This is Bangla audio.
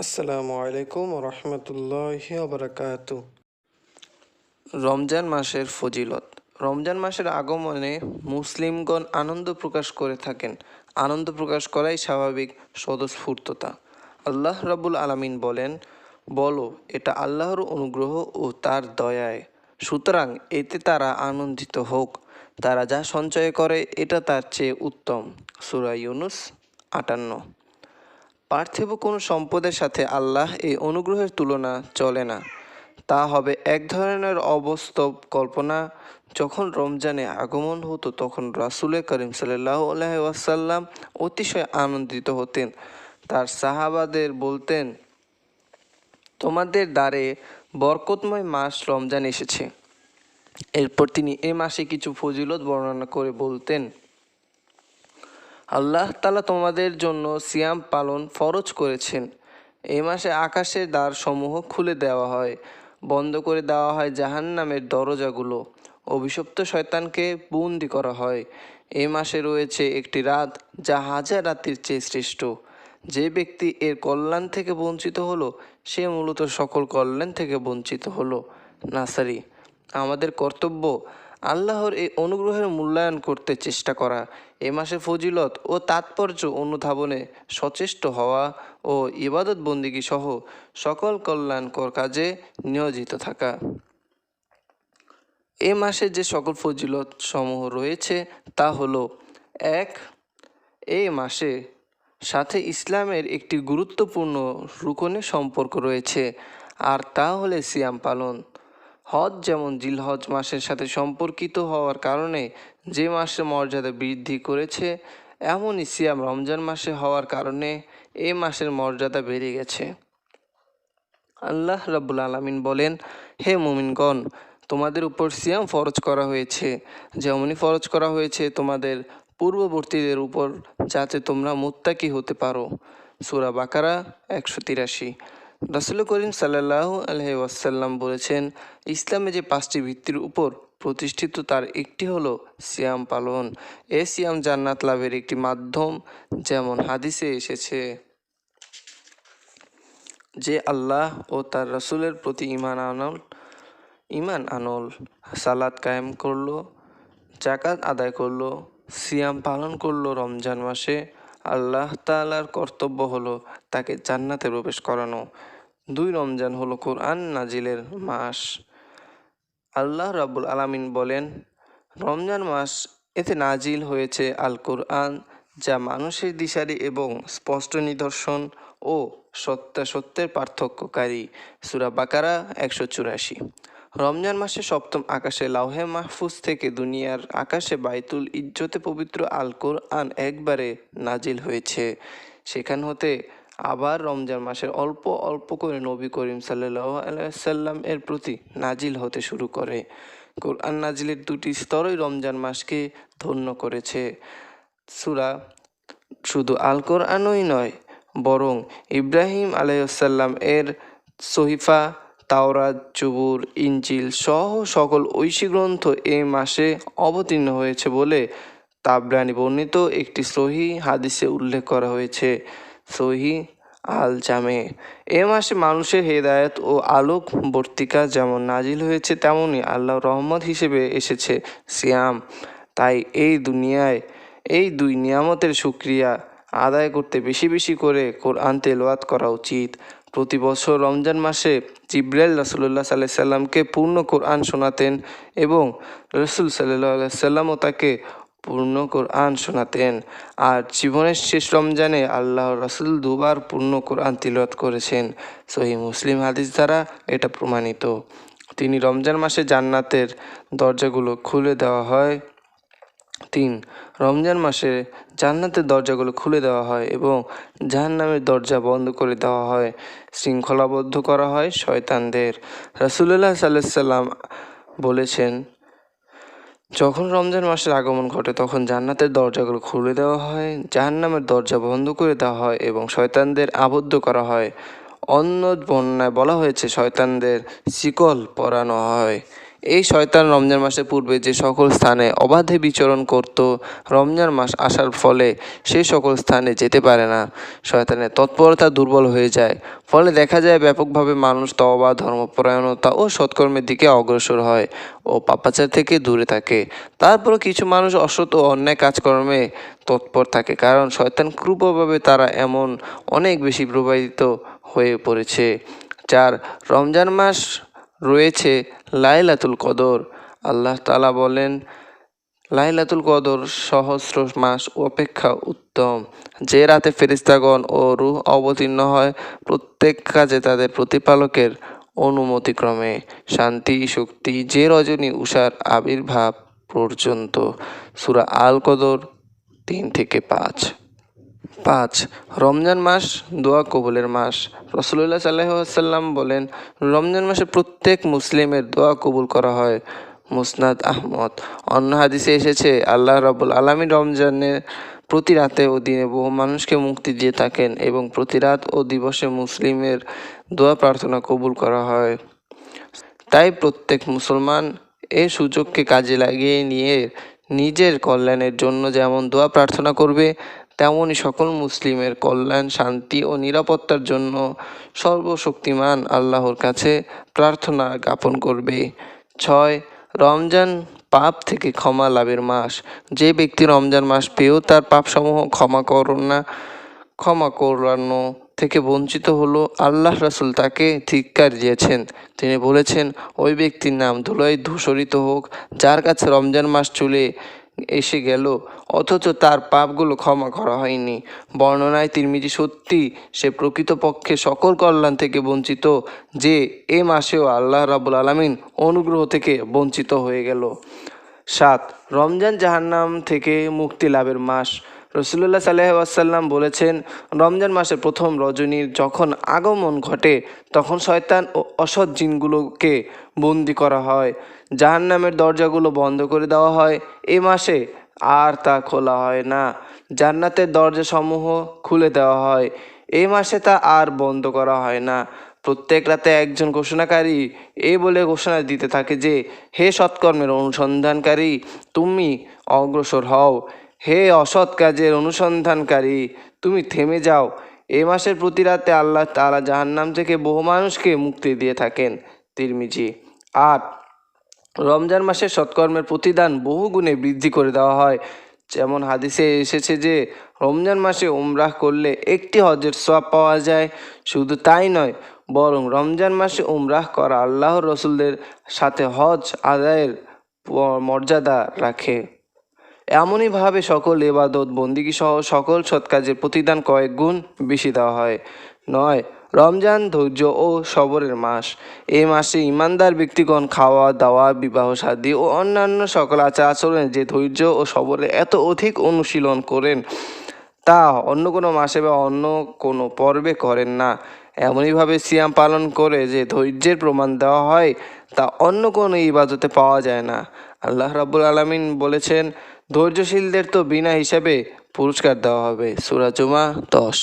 আসসালামু আলাইকুম রহমতুল্লাহ বারাকাত রমজান মাসের ফজিলত। রমজান মাসের আগমনে মুসলিমগণ আনন্দ প্রকাশ করে থাকেন। আনন্দ প্রকাশ করাই স্বাভাবিক স্বতঃস্ফূর্ততা। আল্লাহ রাবুল আলামিন বলেন, বলো, এটা আল্লাহর অনুগ্রহ ও তার দয়ায়। সুতরাং এতে তারা আনন্দিত হোক। তারা যা সঞ্চয় করে, এটা তার চেয়ে উত্তম। সুরা ইউনুস আটান্ন। পার্থিব কোনো সম্পদের সাথে আল্লাহ এই অনুগ্রহের তুলনা চলে না। তা হবে এক ধরনের অবস্তব কল্পনা। যখন রমজানে আগমন হতো, তখন রাসুলের করিম সাল্লাহ আলহাসাল্লাম অতিশয় আনন্দিত হতেন। তার সাহাবাদের বলতেন, তোমাদের দ্বারে বরকতময় মাস রমজান এসেছে। এরপর তিনি এ মাসে কিছু ফজিলত বর্ণনা করে বলতেন আল্লাহ তালা তোমাদের জন্য সিয়াম পালন ফরজ করেছেন। এই মাসে আকাশের দ্বার সমূহ খুলে দেওয়া হয়, বন্ধ করে দেওয়া হয় জাহান্নামের দরজাগুলো। অভিশপ্ত শয়তানকে বন্দি করা হয়। এই মাসে রয়েছে একটি রাত যা হাজার রাতের চেয়ে শ্রেষ্ঠ। যে ব্যক্তি এর কল্যাণ থেকে বঞ্চিত হলো, সে মূলত সকল কল্যাণ থেকে বঞ্চিত হলো। নাসারি, আমাদের কর্তব্য আল্লাহর এই অনুগ্রহের মূল্যায়ন করতে চেষ্টা করা। এ মাসে ফজিলত ও তাৎপর্য অনুধাবনে সচেষ্ট হওয়া ও ইবাদত বন্দিগি সহ সকল কল্যাণকর কাজে নিয়োজিত থাকা। এ মাসে যে সকল ফজিলত সমূহ রয়েছে তা হলো, এক এই মাসে সাথে ইসলামের একটি গুরুত্বপূর্ণ রুকনের সম্পর্ক রয়েছে, আর তা হলে সিয়াম পালন। হজ যেমন জিলহজ মাসের সাথে সম্পর্কিত হওয়ার কারণে যে মাসের মর্যাদা বৃদ্ধি করেছে, এমনই সিয়াম রমজান মাসে হওয়ার কারণে এ মাসের মর্যাদা বেড়ে গেছে। আল্লাহ রাব্বুল আলামিন বলেন, হে মুমিনগণ, তোমাদের উপর সিয়াম ফরজ করা হয়েছে। যেমনই ফরজ করা হয়েছে তোমাদের পূর্ববর্তীদের উপর, যাতে তোমরা মুত্তাকি হতে পারো। সূরা বাকারা একশো তিরাশি। রাসুল করিম সাল্লাহ আলহি ওয়াসাল্লাম বলেছেন, ইসলামে যে পাঁচটি ভিত্তির উপর প্রতিষ্ঠিত তার একটি হলো সিয়াম পালন। এ সিয়াম জান্নাত লাভের একটি মাধ্যম, যেমন হাদিসে এসেছে যে আল্লাহ ও তার রসুলের প্রতি ইমান আনল ইমান আনল সালাদ কায়েম করল জাকাত আদায় করল, সিয়াম পালন করল রমজান মাসে আল্লাহ তাআলার কর্তব্য হলো তাকে জান্নাতে প্রবেশ করানো। দুই রমজান হলো কোরআন নাজিলের মাস। আল্লাহ রাবুল আলামিন বলেন, রমজান মাস এতে নাজিল হয়েছে আল কোরআন যা মানুষের দিশারি এবং স্পষ্ট নিদর্শন ও সত্যাসত্যের পার্থক্যকারী। সুরা বাকারা একশো চুরাশি। রমজান মাসে সপ্তম আকাশে লাউহে মাহফুজ থেকে দুনিয়ার আকাশে বাইতুল ইজ্জতে পবিত্র আল কোরআন একবারে নাজিল হয়েছে। সেখান হতে আবার রমজান মাসের অল্প অল্প করে নবী করিম সাল্লাহ আলাইসাল্লাম এর প্রতি নাজিল হতে শুরু করে। কোরআন নাজিলের দুটি স্তরই রমজান মাসকে ধন্য করেছে। সুরা শুধু আল কোরআনই নয়, বরং ইব্রাহিম আলাইসাল্লাম এর সহিফা তাওরাত, জুবুর ইঞ্জিল সহ সকল ঐশী গ্রন্থ এ মাসে অবতীর্ণ হয়েছে বলে তাবরানি বর্ণিত একটি সহি হাদিসে উল্লেখ করা হয়েছে। সহি আল জামে এ মাসে মানুষের হেদায়ত ও আলোক বর্তিকা যেমন নাজিল হয়েছে তেমনই আল্লাহ রহমত হিসেবে এসেছে সিয়াম। তাই এই দুনিয়ায়, এই দুই নিয়ামতের সুক্রিয়া আদায় করতে বেশি বেশি করে কোরআন তেলোয়াত করা উচিত। প্রতি বছর রমজান মাসে জিব্রাইল রাসুল্লাহ সাল্লাহ সাল্লামকে পূর্ণ কোরআন শোনাতেন এবং রসুল সাল্লাহ সাল্লামও তাকে পূর্ণ কোরআন শোনাতেন। আর জীবনের শেষ রমজানে আল্লাহ রসুল দুবার পূর্ণ কোরআন তিলত করেছেন। সহি মুসলিম হাদিস দ্বারা এটা প্রমাণিত। তিনি রমজান মাসে জান্নাতের দরজাগুলো খুলে দেওয়া হয়। তিন। রমজান মাসে জান্নাতের দরজাগুলো খুলে দেওয়া হয় এবং জাহান্নামের দরজা বন্ধ করে দেওয়া হয়। শৃঙ্খলাবদ্ধ করা হয় শয়তানদের। রাসুল্লাহ সাল্লাহ সাল্লাম বলেছেন, যখন রমজান মাসের আগমন ঘটে, তখন জান্নাতের দরজাগুলো খুলে দেওয়া হয়, জাহান্নামের দরজা বন্ধ করে দেওয়া হয় এবং শয়তানদের আবদ্ধ করা হয়। অন্য বন্যায় বলা হয়েছে, শয়তানদের শিকল পরানো হয়। এই শয়তান রমজান মাসের পূর্বে যে সকল স্থানে অবাধে বিচরণ করত, রমজান মাস আসার ফলে সেই সকল স্থানে যেতে পারে না। শয়তানের তৎপরতা দুর্বল হয়ে যায়। ফলে দেখা যায় ব্যাপকভাবে মানুষ তওবা, ধর্মপরায়ণতা ও সৎকর্মের দিকে অগ্রসর হয় ও পাপাচার থেকে দূরে থাকে। তারপরও কিছু মানুষ অসৎ ও অন্যায় কাজকর্মে তৎপর থাকে কারণ শয়তান ক্রূপভাবে তারা এমন অনেক বেশি প্রবাহিত হয়ে পড়েছে চার রমজান মাস রয়েছে লাইলাতুল কদর। আল্লাহ তালা বলেন, লাইলাতুল কদর সহস্র মাস অপেক্ষা উত্তম। যে রাতে ফেরিস্তাগণ ও রুহ অবতীর্ণ হয়, প্রত্যেক কাজে তাদের প্রতিপালকের অনুমতিক্রমে শান্তি, শক্তি, যে রজনী, উষার আবির্ভাব পর্যন্ত। সূরা আল কদর তিন থেকে পাঁচ। পাঁচ, রমজান মাস দোয়া কবুলের মাস। রসুল্লাহ সাল্লাম বলেন, রমজান মাসে প্রত্যেক মুসলিমের দোয়া কবুল করা হয়। মুসনাদ আহমদ, অন্য হাদিসে এসেছে, আল্লাহ রাবুল আলমী রমজানের প্রতি রাতে ও দিনে বহু মানুষকে মুক্তি দিয়ে থাকেন এবং প্রতি রাত ও দিবসে মুসলিমের দোয়া প্রার্থনা কবুল করা হয়। তাই প্রত্যেক মুসলমান এই সুযোগকে কাজে লাগিয়ে নিয়ে নিজের কল্যাণের জন্য যেমন দোয়া প্রার্থনা করবে তেমনই সকল মুসলিমের কল্যাণ, শান্তি ও নিরাপত্তার জন্য সর্বশক্তিমান আল্লাহর কাছে প্রার্থনা জ্ঞাপন করবে। ছয়, রমজান পাপ থেকে ক্ষমা লাভের মাস। যে ব্যক্তি রমজান মাস পেয়েও তার পাপসমূহ ক্ষমা করোনা ক্ষমা করানো থেকে বঞ্চিত হলো আল্লাহ রাসুল তাকে ধিক্কার দিয়েছেন। তিনি বলেছেন, ওই ব্যক্তির নাম ধুলোয় ধূসরিত হোক, যার কাছে রমজান মাস চলে এসে গেল। অথচ তার পাপগুলো ক্ষমা করা হয়নি। বর্ণনায় তিরমিজি সত্যি সে প্রকৃতপক্ষে সকল কল্যাণ থেকে বঞ্চিত, যে এ মাসেও আল্লাহ রাবুল আলামিন অনুগ্রহ থেকে বঞ্চিত হয়ে গেল। সাত, রমজান জাহান্নাম থেকে মুক্তি লাভের মাস। রসুল্লাহ সাল্লাম বলেছেন, রমজান মাসের প্রথম রজনীর যখন আগমন ঘটে, তখন শয়তান ও অসৎ জিনগুলোকে বন্দি করা হয়। জাহান্নামের দরজাগুলো বন্ধ করে দেওয়া হয়। এ মাসে আর তা খোলা হয় না। জান্নাতের দরজাসমূহ খুলে দেওয়া হয়। এই মাসে তা আর বন্ধ করা হয় না। প্রত্যেক রাতে একজন ঘোষণাকারী এই বলে ঘোষণা দিতে থাকে যে, হে সৎকর্মের অনুসন্ধানকারী, তুমি অগ্রসর হও। হে অসৎ কাজের অনুসন্ধানকারী, তুমি থেমে যাও। এ মাসের প্রতি রাতে আল্লাহ তাআলা জাহান্নাম থেকে বহু মানুষকে মুক্তি দিয়ে থাকেন। তিরমিজি আট রমজান মাসে সৎকর্মের প্রতিদান বহু গুণে বৃদ্ধি করে দেওয়া হয়। যেমন হাদিসে এসেছে যে, রমজান মাসে উমরাহ করলে একটি হজের সওয়াব পাওয়া যায়। শুধু তাই নয়, বরং রমজান মাসে উমরাহ করা আল্লাহর রসুলদের সাথে হজ আদায়ের মর্যাদা রাখে। এমনইভাবে সকল এবাদত বন্দিগি সহ সকল সৎকাজের প্রতিদান কয়েক গুণ বেশি দেওয়া হয়। নয়, রমজান ধৈর্য ও সবরের মাস। এই মাসে ইমানদার ব্যক্তিগণ খাওয়া, দাওয়া, বিবাহ শাদী ও অন্যান্য সকল আচার আচরণে যে ধৈর্য ও সবরে এত অধিক অনুশীলন করেন, তা অন্য কোনো মাসে বা অন্য কোনো পর্বে করেন না। এমনইভাবে সিয়াম পালন করে যে ধৈর্যের প্রমাণ দেওয়া হয়, তা অন্য কোনো ইবাদতে পাওয়া যায় না। আল্লাহ রাব্বুল আলামিন বলেছেন, ধৈর্যশীলদের তো বিনা হিসাবে পুরস্কার দেওয়া হবে। সূরা জুমা দশ।